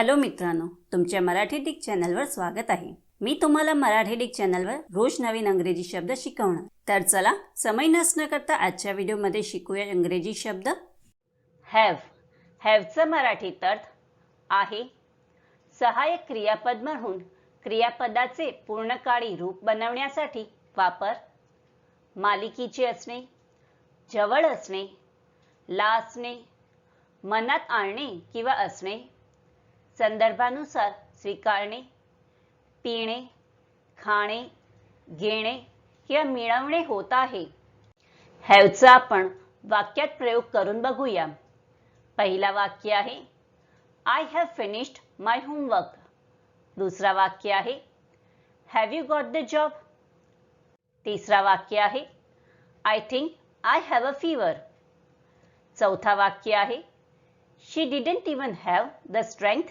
Hello मित्रांनो तुमच्या Marathi Dick चॅनलवर स्वागत आहे. मी तुम्हाला मराठी डिक चॅनलवर रोज नवीन अंग्रेजी शब्द शिकवणार. तर चला समय नसणं करता आजच्या व्हिडिओमध्ये शिकूया इंग्रजी शब्द. हॅव हॅवचं मराठीत अर्थ आहे सहाय्यक क्रियापद म्हणून क्रियापदाचे पूर्णकाळी रूप बनवण्यासाठी वापर मालिकीचे असणे जवळ असणे ला असणे मनात आणणे किंवा असणे संदर्भानुसार स्वीकारणे पिणे खाणे घेणे किंवा मिळवणे होत आहे. हॅवचा आपण वाक्यात प्रयोग करून बघूया. पहिला वाक्य आहे I have finished my homework दुसरा वाक्य आहे have you got the job तिसरा वाक्य आहे I think I have a fever चौथा वाक्य आहे she didn't even have the strength